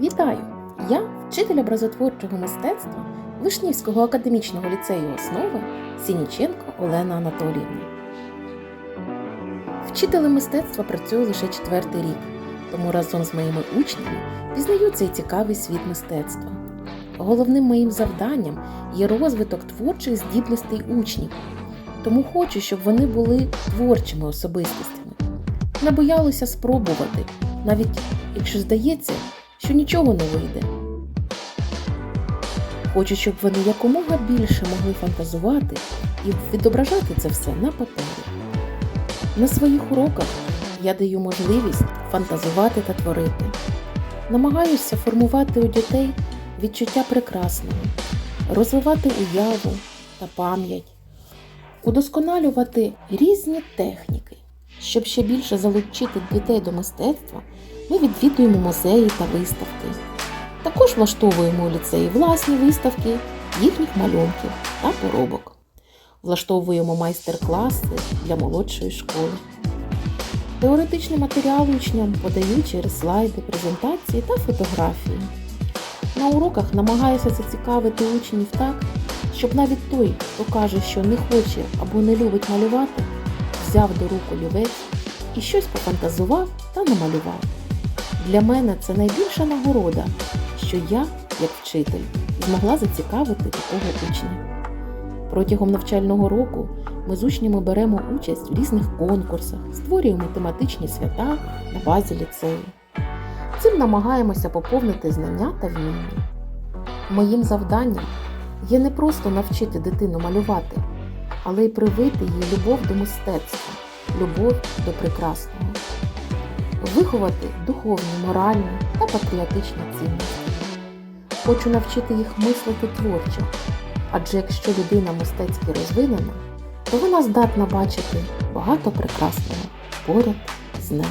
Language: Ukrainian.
Вітаю! Я вчитель образотворчого мистецтва Вишнівського академічного ліцею основи Сініченко Олена Анатоліївна. Вчителем мистецтва працюю лише четвертий рік, тому разом з моїми учнями пізнаю цей цікавий світ мистецтва. Головним моїм завданням є розвиток творчих здібностей учнів, тому хочу, щоб вони були творчими особистостями, не боялися спробувати, навіть якщо здається, що нічого не вийде. Хочу, щоб вони якомога більше могли фантазувати і відображати це все на папері. На своїх уроках я даю можливість фантазувати та творити. Намагаюся формувати у дітей відчуття прекрасного, розвивати уяву та пам'ять, удосконалювати різні техніки. Щоб ще більше залучити дітей до мистецтва, ми відвідуємо музеї та виставки. Також влаштовуємо у ліцеї власні виставки їхніх малюнків та поробок. Влаштовуємо майстер-класи для молодшої школи. Теоретичний матеріал учням подаю через слайди, презентації та фотографії. На уроках намагаюся зацікавити учнів так, щоб навіть той, хто каже, що не хоче або не любить малювати, взяв до рук олівець і щось пофантазував та намалював. Для мене це найбільша нагорода, що я, як вчитель, змогла зацікавити такого учня. Протягом навчального року ми з учнями беремо участь в різних конкурсах, створюємо тематичні свята на базі ліцею. Цим намагаємося поповнити знання та вміння. Моїм завданням є не просто навчити дитину малювати, але й привити їй любов до мистецтва, любов до прекрасного, виховати духовні, моральні та патріотичні цінності. Хочу навчити їх мислити творчо, адже якщо людина мистецьки розвинена, то вона здатна бачити багато прекрасного поряд з нею.